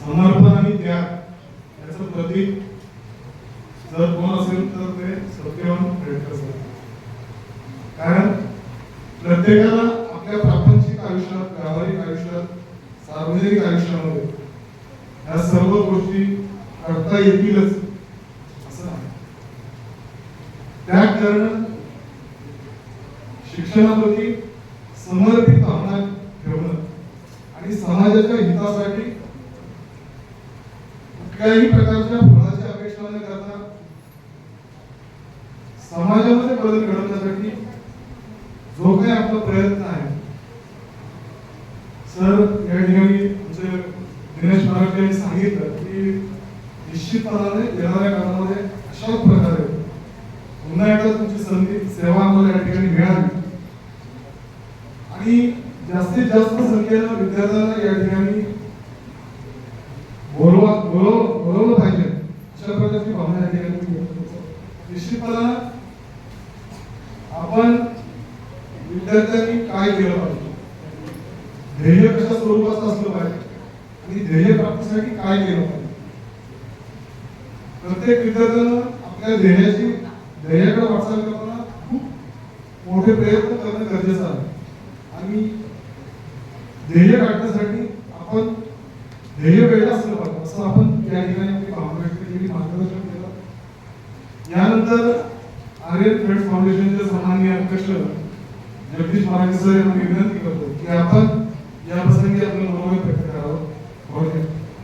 समर्पण आणि त्याग याचं प्रतीक जर कोण असेल तर ते सत्यवान खेळकर कारण प्रत्येकाला आपल्या प्रापंचिक आयुष्यात व्यावहारिक आयुष्यात सार्वजनिक आयुष्यामध्ये या सर्व गोष्टी करता येतीलच असं नाही. त्याग करणं शिक्षणाप्रती समर्पित भावना ठेवणं आणि समाजाच्या हितासाठी कुठल्याही प्रकारच्या फळाची अपेक्षा न करता समाजामध्ये बदल घडवण्यासाठी जो काही आपला प्रयत्न आहे. सर या ठिकाणी आमचे दिनेश महाराज यांनी सांगितलं की निश्चितपणाने येणाऱ्या काळामध्ये अशा जास्तीत जास्त संख्येनं विद्यार्थ्यांना या ठिकाणी बोलवा बोलव बोलवलं पाहिजे. अशा प्रकारची भावना या ठिकाणी निश्चितपणा आपण विद्यार्थ्यांनी काय केलं पाहिजे? ध्येय कशा स्वरूपाचं असलं पाहिजे? आणि ध्येय प्राप्तीसाठी काय केलं पाहिजे? प्रत्येक विद्यार्थ्यानं आपल्या ध्येयाची ध्येयाकडे वाटचाल करताना खूप मोठे प्रयत्न करणं गरजेचं आहे. आणि ध्येय गाठण्यासाठी आपण ध्येय वेगळं असलं पाहिजे असं आपण या ठिकाणी आपली भावना व्यक्त केली मार्गदर्शन केलं. यानंतर आर्यन फ्रेंड्स फाउंडेशनचे सन्मान्य अध्यक्ष जगदीश महाराज सर यांना विनंती करतो की आपण